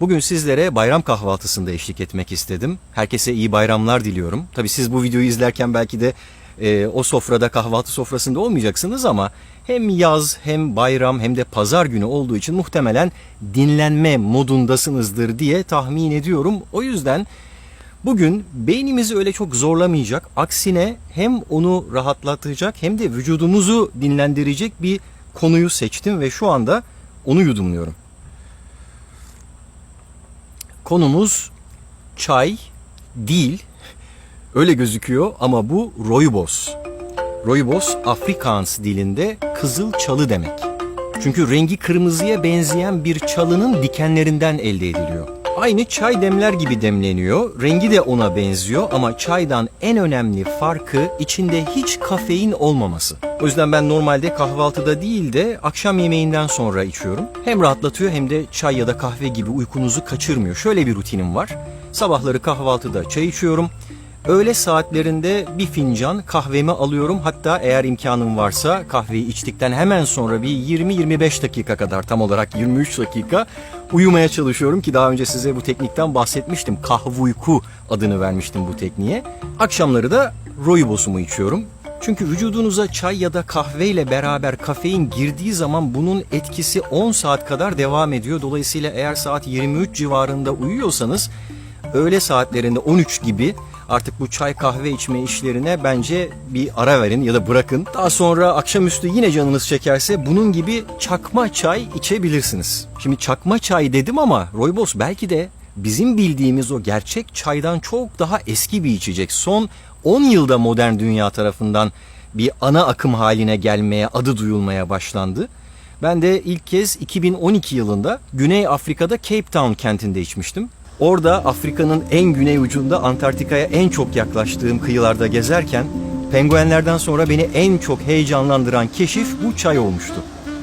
Bugün sizlere bayram kahvaltısında eşlik etmek istedim. Herkese iyi bayramlar diliyorum. Tabii siz bu videoyu izlerken belki de e, o sofrada kahvaltı sofrasında olmayacaksınız ama hem yaz hem bayram hem de pazar günü olduğu için muhtemelen dinlenme modundasınızdır diye tahmin ediyorum. O yüzden Bugün beynimizi öyle çok zorlamayacak, aksine hem onu rahatlatacak hem de vücudumuzu dinlendirecek bir konuyu seçtim ve şu anda onu yudumluyorum. Konumuz çay değil, öyle gözüküyor ama bu rooibos. Rooibos Afrikaans dilinde kızıl çalı demek. Çünkü rengi kırmızıya benzeyen bir çalının dikenlerinden elde ediliyor. Aynı çay demler gibi demleniyor. Rengi de ona benziyor ama çaydan en önemli farkı içinde hiç kafein olmaması. O yüzden ben normalde kahvaltıda değil de akşam yemeğinden sonra içiyorum. Hem rahatlatıyor hem de çay ya da kahve gibi uykunuzu kaçırmıyor. Şöyle bir rutinim var. Sabahları kahvaltıda çay içiyorum. Öğle saatlerinde bir fincan kahvemi alıyorum. Hatta eğer imkanım varsa kahveyi içtikten hemen sonra bir 20-25 dakika kadar tam olarak 23 dakika uyumaya çalışıyorum ki daha önce size bu teknikten bahsetmiştim. Kahvuyku adını vermiştim bu tekniğe. Akşamları da rooibos'umu içiyorum. Çünkü vücudunuza çay ya da kahve ile beraber kafein girdiği zaman bunun etkisi 10 saat kadar devam ediyor. Dolayısıyla eğer saat 23 civarında uyuyorsanız öğle saatlerinde 13 gibi artık bu çay kahve içme işlerine bence bir ara verin ya da bırakın. Daha sonra akşamüstü yine canınız çekerse bunun gibi çakma çay içebilirsiniz. Şimdi çakma çay dedim ama rooibos belki de bizim bildiğimiz o gerçek çaydan çok daha eski bir içecek. Son 10 yılda modern dünya tarafından bir ana akım haline gelmeye, adı duyulmaya başlandı. Ben de ilk kez 2012 yılında Güney Afrika'da Cape Town kentinde içmiştim. Orada Afrika'nın en güney ucunda Antarktika'ya en çok yaklaştığım kıyılarda gezerken penguenlerden sonra beni en çok heyecanlandıran keşif bu çay olmuştu.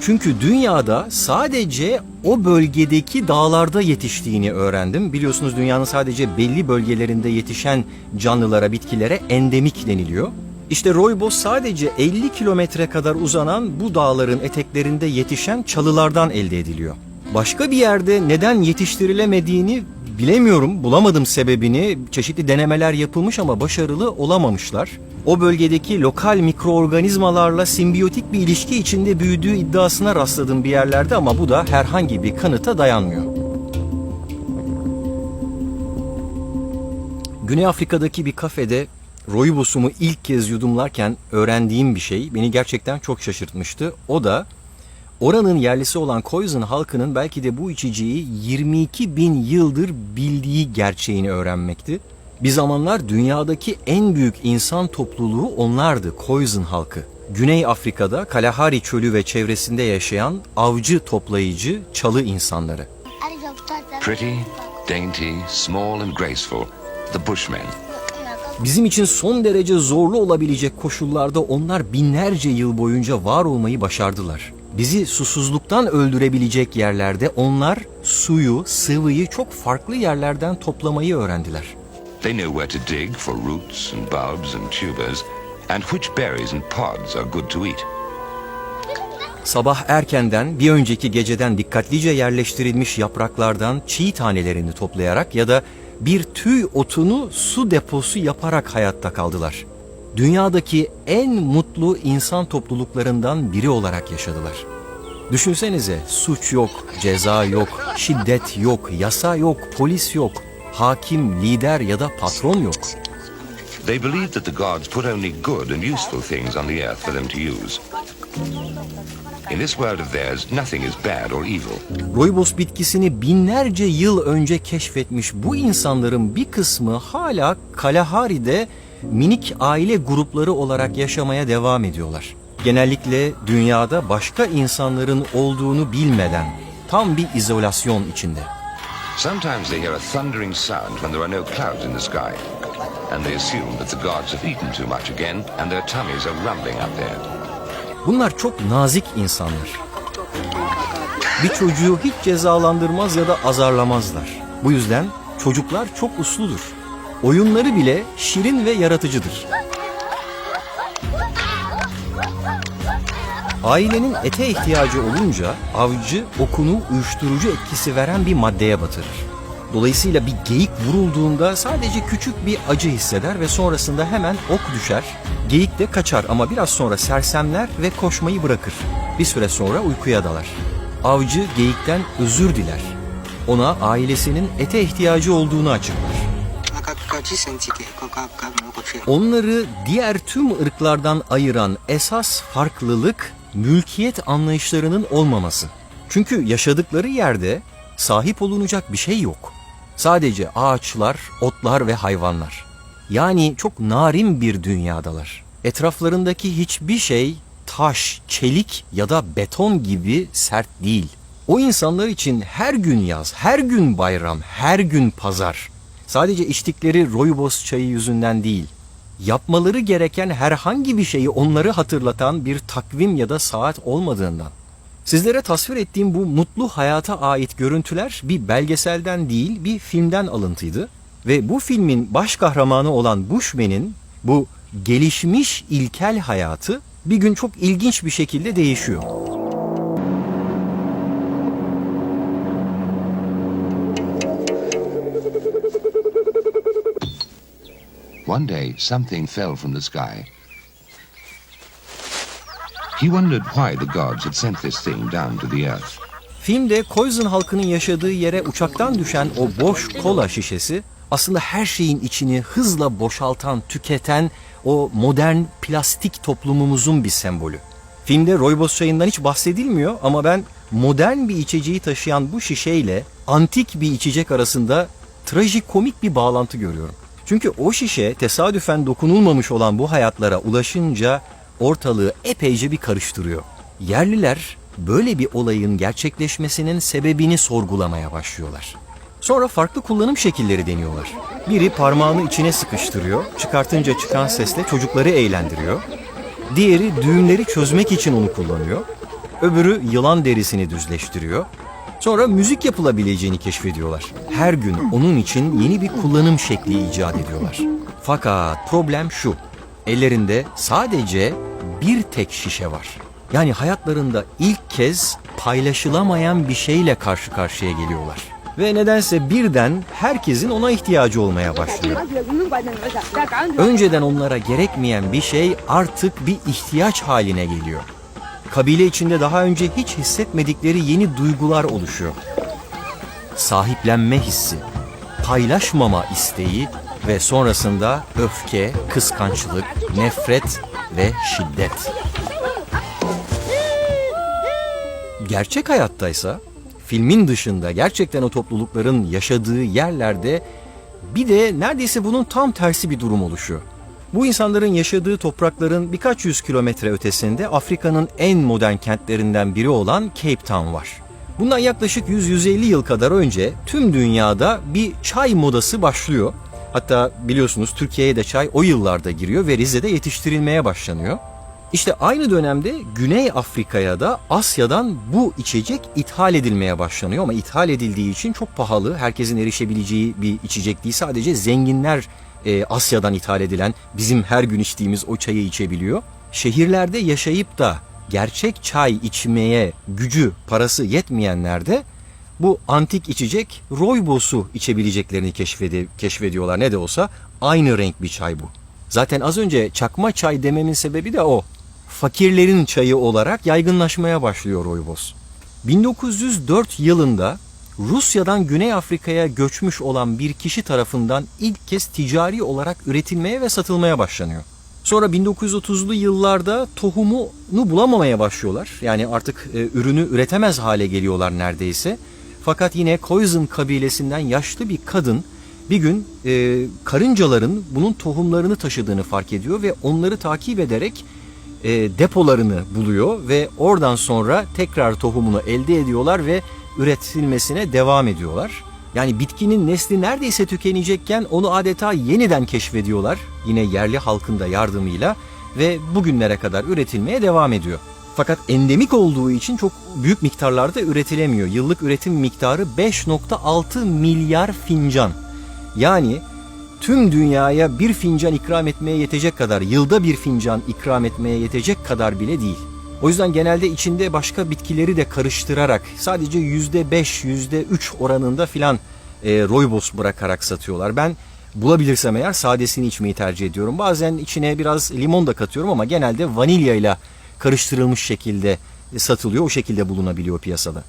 Çünkü dünyada sadece o bölgedeki dağlarda yetiştiğini öğrendim. Biliyorsunuz dünyanın sadece belli bölgelerinde yetişen canlılara, bitkilere endemik deniliyor. İşte rooibos sadece 50 kilometre kadar uzanan bu dağların eteklerinde yetişen çalılardan elde ediliyor. Başka bir yerde neden yetiştirilemediğini bilemiyorum, bulamadım sebebini. Çeşitli denemeler yapılmış ama başarılı olamamışlar. O bölgedeki lokal mikroorganizmalarla simbiyotik bir ilişki içinde büyüdüğü iddiasına rastladım bir yerlerde ama bu da herhangi bir kanıta dayanmıyor. Güney Afrika'daki bir kafede rooibos'umu ilk kez yudumlarken öğrendiğim bir şey beni gerçekten çok şaşırtmıştı. O da oranın yerlisi olan Khoisan halkının belki de bu içeceği 22 bin yıldır bildiği gerçeğini öğrenmekti. Bir zamanlar dünyadaki en büyük insan topluluğu onlardı Khoisan halkı. Güney Afrika'da Kalahari çölü ve çevresinde yaşayan avcı toplayıcı çalı insanları. Pretty, dainty, small and graceful, the Bushmen. Bizim için son derece zorlu olabilecek koşullarda onlar binlerce yıl boyunca var olmayı başardılar. Bizi susuzluktan öldürebilecek yerlerde onlar suyu, sıvıyı çok farklı yerlerden toplamayı öğrendiler. They know where to dig for roots and bulbs and tubers, and which berries and pods are good to eat. Sabah erkenden bir önceki geceden dikkatlice yerleştirilmiş yapraklardan çiğ tanelerini toplayarak ya da bir tüy otunu su deposu yaparak hayatta kaldılar. Dünyadaki en mutlu insan topluluklarından biri olarak yaşadılar. Düşünsenize suç yok, ceza yok, şiddet yok, yasa yok, polis yok, hakim, lider ya da patron yok. They believed that the gods put only good and useful things on the earth for them to use. In this world of theirs, nothing is bad or evil. Rooibos bitkisini binlerce yıl önce keşfetmiş bu insanların bir kısmı hala Kalahari'de minik aile grupları olarak yaşamaya devam ediyorlar. Genellikle dünyada başka insanların olduğunu bilmeden tam bir izolasyon içinde. Sometimes they hear a thundering sound when there are no clouds in the sky, and they assume that the gods have eaten too much again and their tummies are rumbling up there. Bunlar çok nazik insanlar. Bir çocuğu hiç cezalandırmaz ya da azarlamazlar. Bu yüzden çocuklar çok usludur. Oyunları bile şirin ve yaratıcıdır. Ailenin ete ihtiyacı olunca avcı okunu uyuşturucu etkisi veren bir maddeye batırır. Dolayısıyla bir geyik vurulduğunda sadece küçük bir acı hisseder ve sonrasında hemen ok düşer. Geyik de kaçar ama biraz sonra sersemler ve koşmayı bırakır. Bir süre sonra uykuya dalar. Avcı geyikten özür diler. Ona ailesinin ete ihtiyacı olduğunu açıklar. Onları diğer tüm ırklardan ayıran esas farklılık mülkiyet anlayışlarının olmaması. Çünkü yaşadıkları yerde sahip olunacak bir şey yok. Sadece ağaçlar, otlar ve hayvanlar. Yani çok narin bir dünyadalar. Etraflarındaki hiçbir şey taş, çelik ya da beton gibi sert değil. O insanlar için her gün yaz, her gün bayram, her gün pazar. Sadece içtikleri rooibos çayı yüzünden değil. Yapmaları gereken herhangi bir şeyi onları hatırlatan bir takvim ya da saat olmadığından. Sizlere tasvir ettiğim bu mutlu hayata ait görüntüler bir belgeselden değil bir filmden alıntıydı. Ve bu filmin baş kahramanı olan Bushman'in bu gelişmiş ilkel hayatı bir gün çok ilginç bir şekilde değişiyor. One day, something fell from the sky. He wondered why the gods had sent this thing down to the earth. Filmde Koyzun halkının yaşadığı yere uçaktan düşen o boş kola şişesi aslında her şeyin içini hızla boşaltan, tüketen o modern plastik toplumumuzun bir sembolü. Filmde rooibos çayından hiç bahsedilmiyor ama ben modern bir içeceği taşıyan bu şişeyle antik bir içecek arasında trajikomik bir bağlantı görüyorum. Çünkü o şişe tesadüfen dokunulmamış olan bu hayatlara ulaşınca ortalığı epeyce bir karıştırıyor. Yerliler böyle bir olayın gerçekleşmesinin sebebini sorgulamaya başlıyorlar. Sonra farklı kullanım şekilleri deniyorlar. Biri parmağını içine sıkıştırıyor, çıkartınca çıkan sesle çocukları eğlendiriyor. Diğeri düğümleri çözmek için onu kullanıyor. Öbürü yılan derisini düzleştiriyor. Sonra müzik yapılabileceğini keşfediyorlar. Her gün onun için yeni bir kullanım şekli icat ediyorlar. Fakat problem şu. Ellerinde sadece bir tek şişe var. Yani hayatlarında ilk kez paylaşılamayan bir şeyle karşı karşıya geliyorlar. Ve nedense birden herkesin ona ihtiyacı olmaya başlıyor. Önceden onlara gerekmeyen bir şey artık bir ihtiyaç haline geliyor. Kabile içinde daha önce hiç hissetmedikleri yeni duygular oluşuyor. Sahiplenme hissi, paylaşmama isteği ve sonrasında öfke, kıskançlık, nefret ve şiddet. Gerçek hayattaysa filmin dışında gerçekten o toplulukların yaşadığı yerlerde bir de neredeyse bunun tam tersi bir durum oluşuyor. Bu insanların yaşadığı toprakların birkaç yüz kilometre ötesinde Afrika'nın en modern kentlerinden biri olan Cape Town var. Bundan yaklaşık 100-150 yıl kadar önce tüm dünyada bir çay modası başlıyor. Hatta biliyorsunuz Türkiye'ye de çay o yıllarda giriyor ve Rize'de yetiştirilmeye başlanıyor. İşte aynı dönemde Güney Afrika'ya da Asya'dan bu içecek ithal edilmeye başlanıyor ama ithal edildiği için çok pahalı, herkesin erişebileceği bir içecek değil. Sadece zenginler e, Asya'dan ithal edilen bizim her gün içtiğimiz o çayı içebiliyor. Şehirlerde yaşayıp da gerçek çay içmeye gücü, parası yetmeyenler de bu antik içecek rooibos'u içebileceklerini keşfedi, keşfediyorlar. Ne de olsa aynı renk bir çay bu. Zaten az önce çakma çay dememin sebebi de o. Fakirlerin çayı olarak yaygınlaşmaya başlıyor rooibos. 1904 yılında Rusya'dan Güney Afrika'ya göçmüş olan bir kişi tarafından ilk kez ticari olarak üretilmeye ve satılmaya başlanıyor. Sonra 1930'lu yıllarda tohumunu bulamamaya başlıyorlar. Yani artık e, ürünü üretemez hale geliyorlar neredeyse. Fakat yine Khoisan kabilesinden yaşlı bir kadın bir gün e, karıncaların bunun tohumlarını taşıdığını fark ediyor ve onları takip ederek e, depolarını buluyor ve oradan sonra tekrar tohumunu elde ediyorlar ve üretilmesine devam ediyorlar. Yani bitkinin nesli neredeyse tükenecekken onu adeta yeniden keşfediyorlar yine yerli halkın da yardımıyla ve bugünlere kadar üretilmeye devam ediyor. Fakat endemik olduğu için çok büyük miktarlarda üretilemiyor. Yıllık üretim miktarı 5.6 milyar fincan. Yani tüm dünyaya bir fincan ikram etmeye yetecek kadar, yılda bir fincan ikram etmeye yetecek kadar bile değil. O yüzden genelde içinde başka bitkileri de karıştırarak sadece yüzde beş, yüzde üç oranında filan e, rooibos bırakarak satıyorlar. Ben bulabilirsem eğer sadesini içmeyi tercih ediyorum. Bazen içine biraz limon da katıyorum ama genelde vanilya ile karıştırılmış şekilde satılıyor. O şekilde bulunabiliyor piyasada.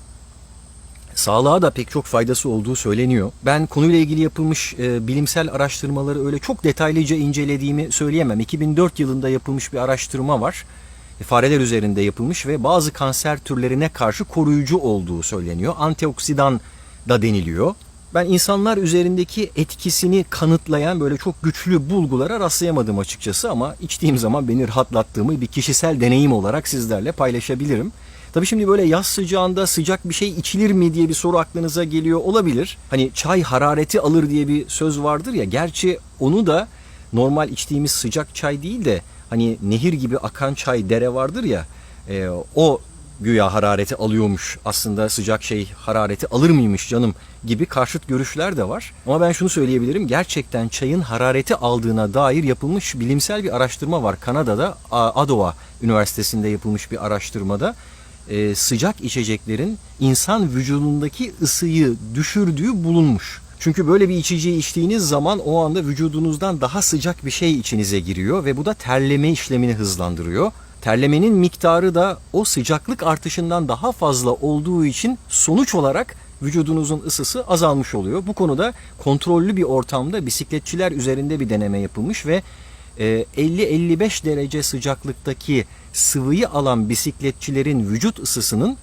Sağlığa da pek çok faydası olduğu söyleniyor. Ben konuyla ilgili yapılmış e, bilimsel araştırmaları öyle çok detaylıca incelediğimi söyleyemem. 2004 yılında yapılmış bir araştırma var. E, fareler üzerinde yapılmış ve bazı kanser türlerine karşı koruyucu olduğu söyleniyor. Antioksidan da deniliyor. Ben insanlar üzerindeki etkisini kanıtlayan böyle çok güçlü bulgulara rastlayamadım açıkçası ama içtiğim zaman beni rahatlattığımı bir kişisel deneyim olarak sizlerle paylaşabilirim. Tabii şimdi böyle yaz sıcağında sıcak bir şey içilir mi diye bir soru aklınıza geliyor olabilir. Hani çay harareti alır diye bir söz vardır ya. Gerçi onu da normal içtiğimiz sıcak çay değil de hani nehir gibi akan çay dere vardır ya. e, o güya harareti alıyormuş. Aslında sıcak şey harareti alır mıymış canım gibi karşıt görüşler de var. Ama ben şunu söyleyebilirim. Gerçekten çayın harareti aldığına dair yapılmış bilimsel bir araştırma var. Kanada'da A- Ottawa Üniversitesi'nde yapılmış bir araştırmada e, sıcak içeceklerin insan vücudundaki ısıyı düşürdüğü bulunmuş. Çünkü böyle bir içeceği içtiğiniz zaman o anda vücudunuzdan daha sıcak bir şey içinize giriyor ve bu da terleme işlemini hızlandırıyor. Terlemenin miktarı da o sıcaklık artışından daha fazla olduğu için sonuç olarak vücudunuzun ısısı azalmış oluyor. Bu konuda kontrollü bir ortamda bisikletçiler üzerinde bir deneme yapılmış ve 50-55 derece sıcaklıktaki sıvıyı alan bisikletçilerin vücut ısısının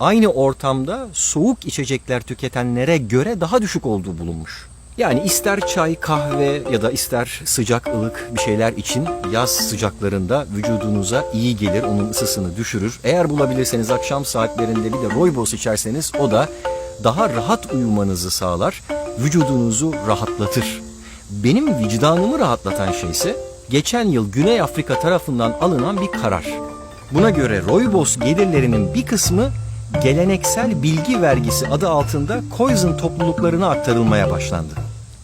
aynı ortamda soğuk içecekler tüketenlere göre daha düşük olduğu bulunmuş. Yani ister çay, kahve ya da ister sıcak ılık bir şeyler için yaz sıcaklarında vücudunuza iyi gelir, onun ısısını düşürür. Eğer bulabilirseniz akşam saatlerinde bir de rooibos içerseniz o da daha rahat uyumanızı sağlar, vücudunuzu rahatlatır. Benim vicdanımı rahatlatan şey ise geçen yıl Güney Afrika tarafından alınan bir karar. Buna göre rooibos gelirlerinin bir kısmı geleneksel bilgi vergisi adı altında Khoisan topluluklarına aktarılmaya başlandı.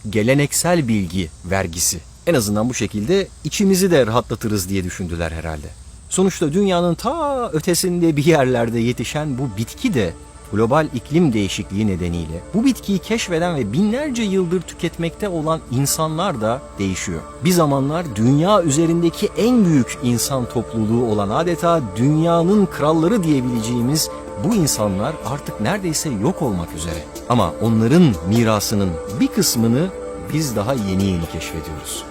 Geleneksel bilgi vergisi. En azından bu şekilde içimizi de rahatlatırız diye düşündüler herhalde. Sonuçta dünyanın ta ötesinde bir yerlerde yetişen bu bitki de global iklim değişikliği nedeniyle bu bitkiyi keşfeden ve binlerce yıldır tüketmekte olan insanlar da değişiyor. Bir zamanlar dünya üzerindeki en büyük insan topluluğu olan adeta dünyanın kralları diyebileceğimiz bu insanlar artık neredeyse yok olmak üzere. Ama onların mirasının bir kısmını biz daha yeni yeni keşfediyoruz.